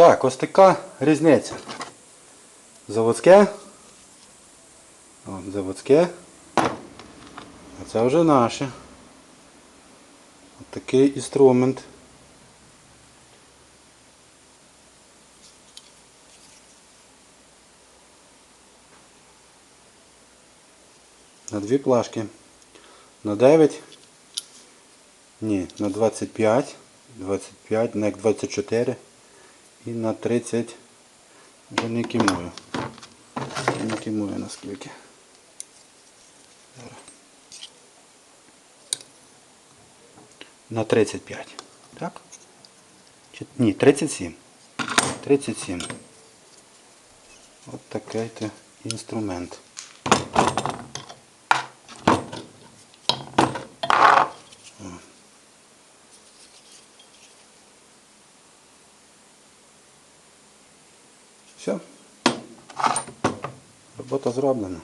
Так, ось така різниця. Заводське. От, заводське. А це вже наше. Ось такий інструмент. На дві плашки. На 9. Ні, на 25. 25, на 24 і на 30 вже не кімую. Не кімую наскільки. На 35. Так? Чи, ні, 37. 37. От такий інструмент. Все. Робота зроблена.